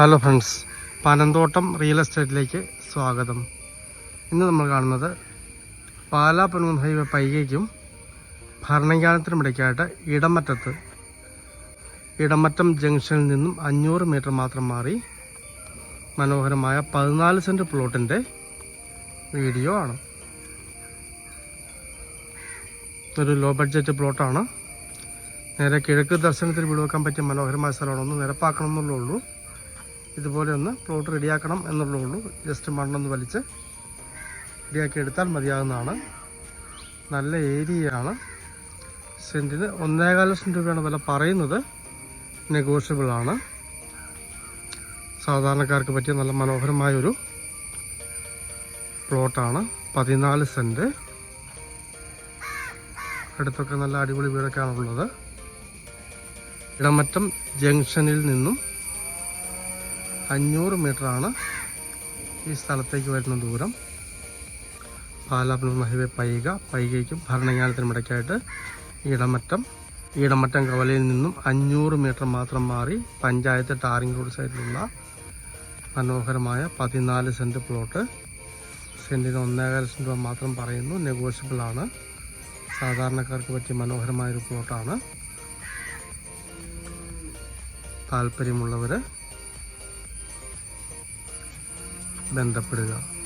Hello friends Panamthottam real എസ്റ്റേറ്റിലേക്ക് സ്വാഗതം. ഇന്ന് നമ്മൾ കാണുന്നത് പാലാ പനൂർ ഹൈവേ പൈകയ്ക്കും ഭരണങ്ങാനത്തിനും ഇടയ്ക്കായിട്ട് ഇടമറ്റത്ത് ഇടമറ്റം ജംഗ്ഷനിൽ നിന്നും അഞ്ഞൂറ് മീറ്റർ മാത്രം മാറി മനോഹരമായ പതിനാല് സെന്റ് പ്ലോട്ടിന്റെ വീഡിയോ ആണ്. ഒരു ലോ ബഡ്ജറ്റ് പ്ലോട്ടാണ്. നേരെ കിഴക്ക് ദർശനത്തിന് വിടുവെക്കാൻ പറ്റിയ മനോഹരമായ സ്ഥലമാണ്. ഒന്ന് നിരപ്പാക്കണം എന്നുള്ളേ ഉള്ളൂ. ഇതുപോലെ ഒന്ന് പ്ലോട്ട് റെഡിയാക്കണം എന്നുള്ളേ ഉള്ളൂ ജസ്റ്റ് മണ്ണൊന്ന് വലിച്ച് റെഡിയാക്കി എടുത്താൽ മതിയാകുന്നതാണ്. നല്ല ഏരിയയാണ്. സെന്റിന് ഒന്നേകാൽ ലക്ഷം രൂപയാണ് വില പറയുന്നത്. നെഗോഷ്യബിൾ ആണ്. സാധാരണക്കാർക്ക് പറ്റിയ നല്ല മനോഹരമായൊരു പ്ലോട്ടാണ് പതിനാല് സെന്റ് അടുത്തൊക്കെ നല്ല അടിപൊളി വീടൊക്കെയാണുള്ളത്. ഇടമറ്റം ജംഗ്ഷനിൽ നിന്നും അഞ്ഞൂറ് ആണ് ഈ സ്ഥലത്തേക്ക് വരുന്ന ദൂരം. പാലാപ്പുഴ ഹൈവേ പൈക പൈകയ്ക്കും ഭരണങ്ങാനത്തിനും ഇടയ്ക്കായിട്ട് ഇടമറ്റം. ഈടമറ്റം കവലയിൽ നിന്നും അഞ്ഞൂറ് മീറ്റർ മാത്രം മാറി പഞ്ചായത്ത് ടാറിംഗ് റോഡ് സൈഡിലുള്ള മനോഹരമായ പതിനാല് സെന്റ് പ്ലോട്ട്. സെന്റിന് ഒന്നേകാൽ ലക്ഷം രൂപ മാത്രം പറയുന്നു. നെഗോഷ്യബിൾ ആണ്. സാധാരണക്കാർക്ക് പറ്റിയ മനോഹരമായൊരു പ്ലോട്ടാണ്. താല്പര്യമുള്ളവർ ബന്ധപ്പെടുക.